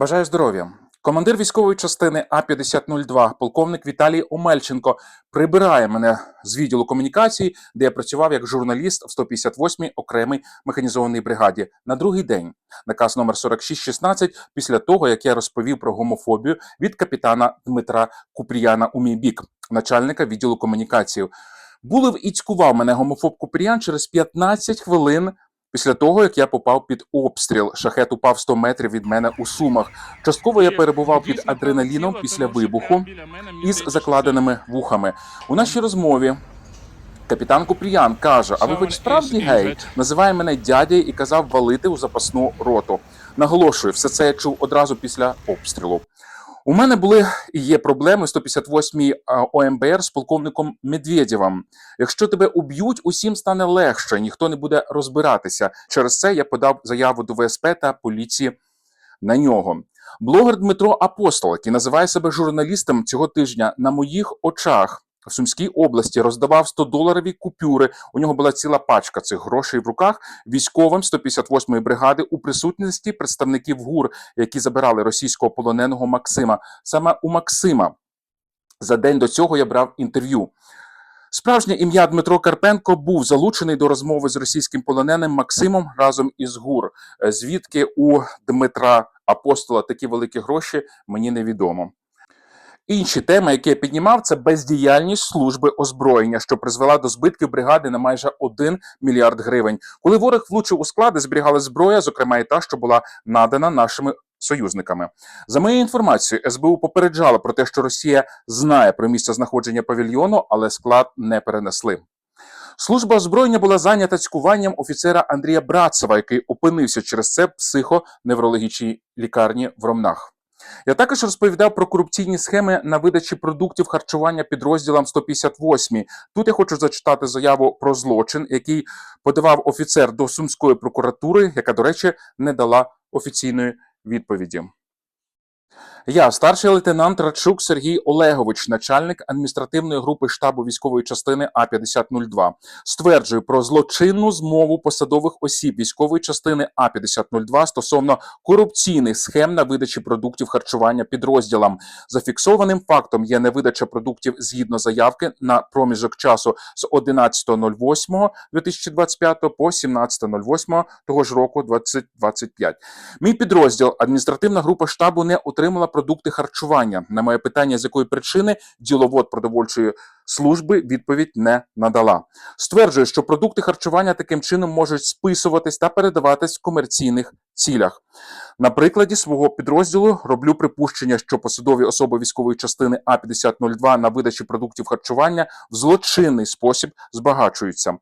Бажаю здоров'я. Командир військової частини А-5002, полковник Віталій Омельченко, прибирає мене з відділу комунікації, де я працював як журналіст в 158-й окремій механізованій бригаді на другий день. Наказ номер 4616 після того, як я розповів про гомофобію від капітана Дмитра Купріяна у мій бік, начальника відділу комунікації. Булив і цькував мене гомофоб Купріян через 15 хвилин Після того, як я попав під обстріл, шахет упав 100 метрів від мене у сумах. Частково я перебував під адреналіном після вибуху із закладеними вухами. У нашій розмові капітан Купріян каже: А ви хоч справді гей? Називає мене дядя і казав валити у запасну роту. Наголошую, все це я чув одразу після обстрілу. У мене були і є проблеми 158-й ОМБР з полковником Медведєвим. Якщо тебе уб'ють, усім стане легше, ніхто не буде розбиратися. Через це я подав заяву до ВСП та поліції на нього. Блогер Дмитро Апостол, який називає себе журналістом цього тижня, на моїх очах в Сумській області роздавав 100-доларові купюри. У нього була ціла пачка цих грошей в руках військовим 158-ї бригади у присутності представників ГУР, які забирали російського полоненого Максима. Саме у Максима за день до цього я брав інтерв'ю. Справжнє ім'я Дмитро Карпенко був залучений до розмови з російським полоненим Максимом разом із ГУР. Звідки у Дмитра Апостола такі великі гроші, мені невідомо. Інші теми, які я піднімав, це бездіяльність служби озброєння, що призвела до збитків бригади на майже 1 мільярд гривень. Коли ворог влучив у склади, зберігали зброя, зокрема і та, що була надана нашими союзниками. За моєю інформацією, СБУ попереджала про те, що Росія знає про місце знаходження павільйону, але склад не перенесли. Служба озброєння була зайнята цькуванням офіцера Андрія Братцева, який опинився через це психоневрологічній лікарні в Ромнах. Я також розповідав про корупційні схеми на видачі продуктів харчування підрозділам 158. Тут я хочу зачитати заяву про злочин, який подавав офіцер до сумської прокуратури, яка, до речі, не дала офіційної відповіді. Я, старший лейтенант Радчук Сергій Олегович, начальник адміністративної групи штабу військової частини А 5002 стверджую про злочинну змову посадових осіб військової частини А 5002 стосовно корупційних схем на видачі продуктів харчування підрозділам. Зафіксованим фактом є невидача продуктів згідно заявки на проміжок часу з 11.08.2025 по 17.08 того ж року 2025. Мій підрозділ адміністративна група штабу не отримала продукти харчування. На моє питання, з якої причини діловод продовольчої служби відповідь не надала. Стверджує, що продукти харчування таким чином можуть списуватись та передаватись в комерційних цілях. На прикладі свого підрозділу роблю припущення, що посадові особи військової частини А 5002 на видачі продуктів харчування в злочинний спосіб збагачуються.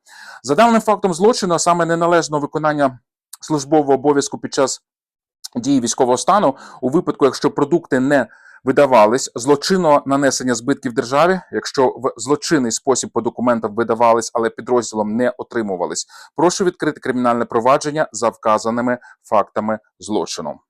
За даним фактом злочину, а саме неналежного виконання службового обов'язку під час дії військового стану у випадку, якщо продукти не видавались, злочинного нанесення збитків державі, якщо в злочинний спосіб по документам видавались, але підрозділом не отримувались. Прошу відкрити кримінальне провадження за вказаними фактами злочину.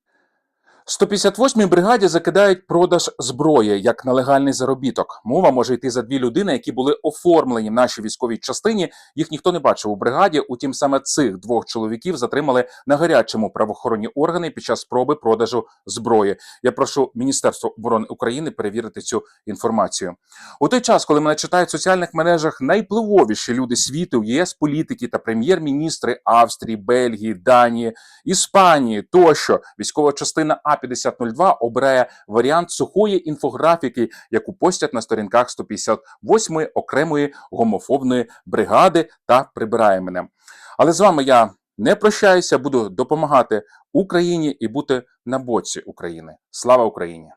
158-й бригаді закидають продаж зброї як нелегальний заробіток. Мова може йти за дві людини, які були оформлені в нашій військовій частині. Їх ніхто не бачив у бригаді. Утім, саме цих двох чоловіків затримали на гарячому правоохоронні органи під час спроби продажу зброї. Я прошу Міністерство оборони України перевірити цю інформацію. У той час, коли мене читають в соціальних мережах найпливовіші люди світу, ЄС політики та прем'єр-міністри Австрії, Бельгії, Данії, Іспанії тощо військова частина А. 5002 обирає варіант сухої інфографіки, яку постять на сторінках 158-ї окремої гомофобної бригади та прибирає мене. Але з вами я не прощаюся, буду допомагати Україні і бути на боці України. Слава Україні!